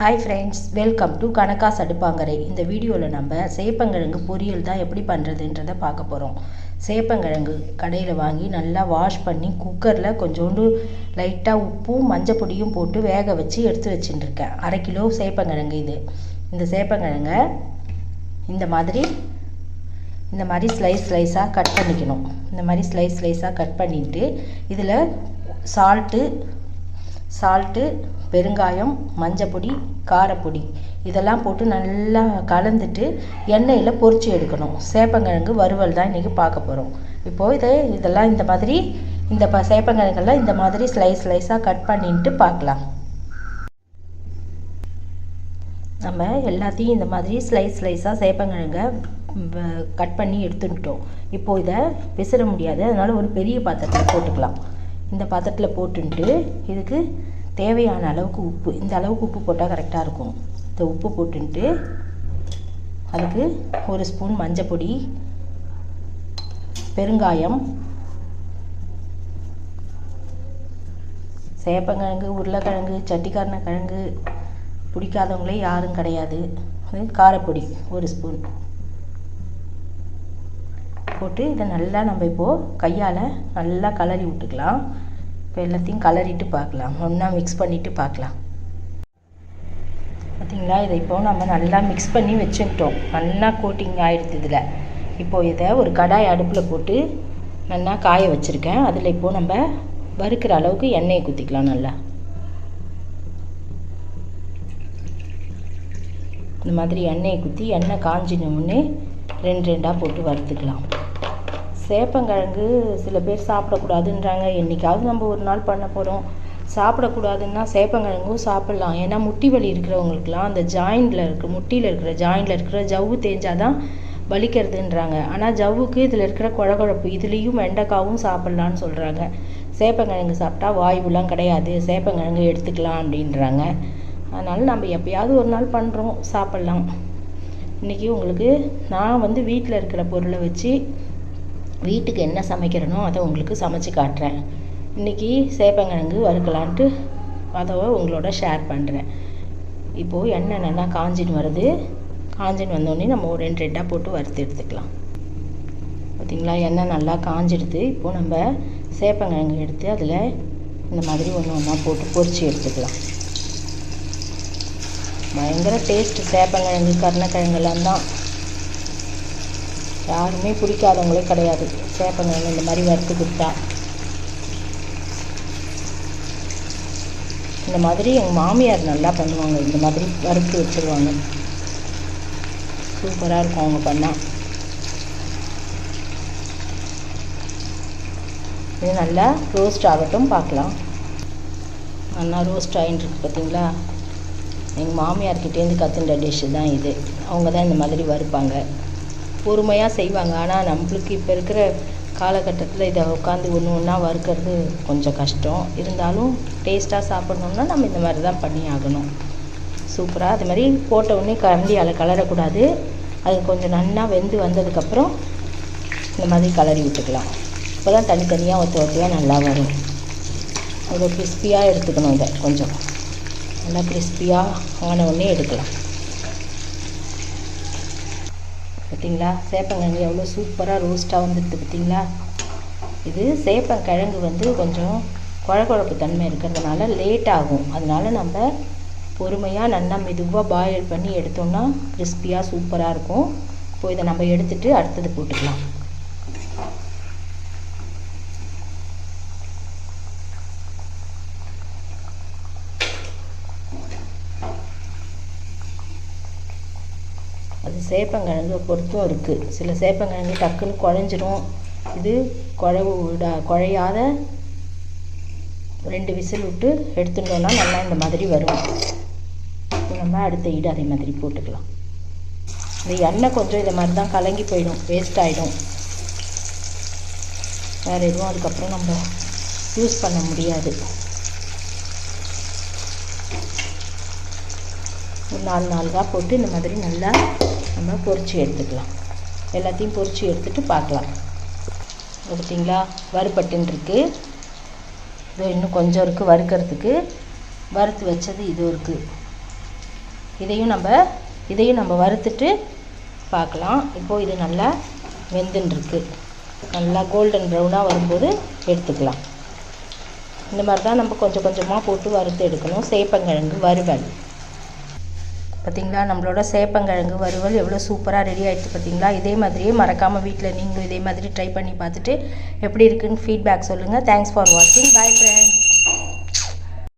Hi friends welcome to கணக்காஸ் அடுப்பாங்கரை இந்த வீடியோவில் நம்ம சேப்பங்கிழங்கு பொரியல் தான் எப்படி பண்ணுறதுன்றதை பார்க்க போகிறோம் சேப்பங்கிழங்கு கடையில் வாங்கி நல்லா வாஷ் பண்ணி குக்கரில் கொஞ்சோண்டு லைட்டாக உப்பும் மஞ்சள் பொடியும் போட்டு வேக வச்சு எடுத்து வச்சுட்டுருக்கேன். அரை கிலோ சேப்பங்கிழங்கு இது. இந்த சேப்பங்கிழங்க இந்த மாதிரி இந்த மாதிரி ஸ்லைஸ் ஸ்லைஸாக கட் பண்ணிக்கணும். இந்த மாதிரி ஸ்லைஸ் ஸ்லைஸாக கட் பண்ணிட்டு இதில் சால்ட்டு சால்ட்டு பெருங்காயம் மஞ்சப்பொடி காரப்பொடி. இதெல்லாம் போட்டு நல்லா கலந்துட்டு எண்ணெயில் பொரித்து எடுக்கணும். சேப்பங்கிழங்கு வறுவல் தான் இன்றைக்கி பார்க்க போகிறோம் இப்போது இதை இதெல்லாம் இந்த மாதிரி இந்த ப சேப்பங்கிழங்கெல்லாம் இந்த மாதிரி ஸ்லைஸ் ஸ்லைஸாக கட் பண்ணிட்டு பார்க்கலாம். நம்ம எல்லாத்தையும் இந்த மாதிரி ஸ்லைஸ் ஸ்லைஸாக சேப்பங்கிழங்க கட் பண்ணி எடுத்துக்கிட்டோம். இப்போது இதை விசிற முடியாது. அதனால் ஒரு பெரிய பாத்திரத்தில் போட்டுக்கலாம். இந்த பாத்திரத்தில் போட்டுன்ட்டு இதுக்கு தேவையான அளவுக்கு உப்பு. இந்த அளவுக்கு உப்பு போட்டால் கரெக்டாக இருக்கும். இந்த உப்பு போட்டுன்ட்டு அதுக்கு ஒரு ஸ்பூன் மஞ்சப்பொடி பெருங்காயம் சேப்பங்கிழங்கு உருளைக்கிழங்கு சட்டிக்காரண கிழங்கு பிடிக்காதவங்களே யாரும் கிடையாது. காரப்பொடி ஒரு ஸ்பூன். போட்டு இதை நல்லா நம்ம இப்போது கையால் நல்லா கலரி விட்டுக்கலாம். இப்போ எல்லாத்தையும் கலரிட்டு பார்க்கலாம். ஒன்றா மிக்ஸ் பண்ணிவிட்டு பார்க்கலாம். பார்த்திங்களா இதை இப்போது நம்ம நல்லா மிக்ஸ் பண்ணி வச்சுக்கிட்டோம். நல்லா கோட்டிங் ஆகிடுது இதில். இப்போது இதை ஒரு கடாய் அடுப்பில் போட்டு நல்லா காய வச்சுருக்கேன். அதில் இப்போது நம்ம வறுக்கிற அளவுக்கு எண்ணெயை குத்திக்கலாம் நல்லா. இந்த மாதிரி எண்ணெயை குத்தி எண்ணெய் காஞ்சினோடனே ரெண்டு ரெண்டாக போட்டு வறுத்துக்கலாம். சேப்பங்கிழங்கு சில பேர் சாப்பிடக்கூடாதுன்றாங்க. என்றைக்காவது நம்ம ஒரு நாள் பண்ண போகிறோம் சாப்பிடக்கூடாதுன்னா சேப்பங்கிழங்கும் சாப்பிட்லாம். ஏன்னா முட்டி வலி இருக்கிறவங்களுக்குலாம் அந்த ஜாயிண்டில் இருக்கிற முட்டியில் இருக்கிற ஜாயிண்டில் இருக்கிற ஜவ்வு தேஞ்சாதான் வலிக்கிறதுன்றாங்க. ஆனால் ஜவ்வுக்கு இதில் இருக்கிற குழகுழப்பு இதுலேயும் வெண்டைக்காவும் சாப்பிட்லான்னு சொல்கிறாங்க சேப்பங்கிழங்கு சாப்பிட்டா வாயுலாம் கிடையாது. சேப்பங்கிழங்கு எடுத்துக்கலாம் அப்படின்றாங்க. அதனால் நம்ம எப்பயாவது ஒரு நாள் பண்ணுறோம் சாப்பிட்லாம். இன்றைக்கி உங்களுக்கு நான் வந்து வீட்டில் இருக்கிற பொருளை வச்சு வீட்டுக்கு என்ன சமைக்கிறனோ அதை உங்களுக்கு சமைச்சு காட்டுறேன். இன்றைக்கி சேப்பங்கிழங்கு வறுக்கலான்ட்டு அதை உங்களோட ஷேர் பண்ணுறேன் இப்போது எண்ணெய் நல்லா காஞ்சின்னு வருது. காஞ்சின்னு வந்தோடனே நம்ம ஒரு ரெண்டு ரெட்டாக போட்டு வறுத்து எடுத்துக்கலாம். பார்த்திங்களா எண்ணெய் நல்லா காஞ்சிடுது. இப்போது நம்ம சேப்பங்கிழங்கு எடுத்து அதில் இந்த மாதிரி ஒன்று ஒன்றா போட்டு பொரித்து எடுத்துக்கலாம். பயங்கர டேஸ்ட்டு சேப்பங்கிழங்கு கருணக்கிழங்குலாம் தான். யாருமே பிடிக்காதவங்களே கிடையாது. சேப்பங்கிழங்கு இந்த மாதிரி வறுத்து கொடுத்தா. இந்த மாதிரி எங்கள் மாமியார் நல்லா பண்ணுவாங்க. இந்த மாதிரி வறுத்து வச்சுருவாங்க. சூப்பராக இருக்கும் அவங்க பண்ணால் இது நல்லா ரோஸ்ட் ஆகட்டும் பார்க்கலாம். நல்லா ரோஸ்ட் ஆகிட்டுருக்கு பார்த்தீங்களா? எங்கள் மாமியார்கிட்டேருந்து கற்றுன்ற டிஷ்ஷு தான் இது. அவங்க தான் இந்த மாதிரி வறுப்பாங்க. பொறுமையாக செய்வாங்க. ஆனால் நம்மளுக்கு இப்போ இருக்கிற காலகட்டத்தில் இதை உட்காந்து ஒன்று ஒன்றா வறுக்கிறது கொஞ்சம் கஷ்டம். இருந்தாலும் டேஸ்ட்டாக சாப்பிட்ணுன்னா நம்ம இந்த மாதிரி தான் பண்ணி ஆகணும். சூப்பராக அது மாதிரி போட்ட உடனே கரண்டியால் கலரக்கூடாது. அது கொஞ்சம் நன்னா வெந்து வந்ததுக்கப்புறம் இந்த மாதிரி கலரி விட்டுக்கலாம். இப்போ தான் தனித்தனியாக ஒத்த ஒற்றையாக நல்லா வரும். அவ்வளோ கிறிஸ்பியாக எடுத்துக்கணும் இதை கொஞ்சம். நல்லா கிறிஸ்பியாக ஆன உடனே எடுக்கலாம். பார்த்தீங்களா? சேப்பங்கிழங்கு எவ்வளோ சூப்பராக ரோஸ்ட்டாக வந்துடுது பார்த்தீங்களா? இது சேப்பங்கிழங்கு வந்து கொஞ்சம் குழகுழப்பு தன்மை இருக்கிறதுனால லேட் ஆகும். அதனால நம்ம பொறுமையாக நல்லா மெதுவாக பாயில் பண்ணி எடுத்தோம்னா கிறிஸ்பியாக சூப்பராக இருக்கும். இப்போ இதை நம்ம எடுத்துகிட்டு அடுத்தது போட்டுக்கலாம். அது சேப்பங்கிழங்கு பொறுத்தும் இருக்குது சில சேப்பங்கிழங்கு டக்குன்னு குழஞ்சிரும். இது குழவு விடா குழையாத ரெண்டு விசில் விட்டு எடுத்துட்டோம்னா நல்லா இந்த மாதிரி வரும். நம்ம அடுத்த ஈடு அதே மாதிரி போட்டுக்கலாம். இந்த எண்ணெய் கொஞ்சம் இதை மாதிரி தான் கலங்கி போயிடும் வேஸ்ட் ஆகிடும் வேறு எதுவும் அதுக்கப்புறம் நம்ம யூஸ் பண்ண முடியாது. நாலு நாலுகாக போட்டு இந்த மாதிரி நல்லா நம்ம பொரித்து எடுத்துக்கலாம். எல்லாத்தையும் பொரித்து எடுத்துகிட்டு பார்க்கலாம். பார்த்தீங்களா வறுபட்டுன்னு இருக்குது இது இன்னும் கொஞ்சம் இருக்குது வறுக்கிறதுக்கு. வறுத்து வச்சது இது இருக்குது இதையும் நம்ம இதையும் நம்ம வறுத்துட்டு பார்க்கலாம். இப்போது இது நல்லா வெந்துன்ருக்கு நல்லா கோல்டன் ப்ரௌனாக வரும்போது எடுத்துக்கலாம். இந்த மாதிரி தான் நம்ம கொஞ்சம் கொஞ்சமாக போட்டு வறுத்து எடுக்கணும். சேப்பங்கிழங்கு வறுவல். பார்த்தீங்களா நம்மளோட சேப்பங்கிழங்கு வறுவல் எவ்வளோ சூப்பராக ரெடி ஆகிடுச்சு பார்த்தீங்களா இதே மாதிரியே மறக்காமல் வீட்டில் நீங்களும் இதே மாதிரி ட்ரை பண்ணி பார்த்துட்டு எப்படி இருக்குன்னு ஃபீட்பேக் சொல்லுங்கள் தேங்க்ஸ் ஃபார் வாட்சிங் பாய் ஃப்ரெண்ட்ஸ்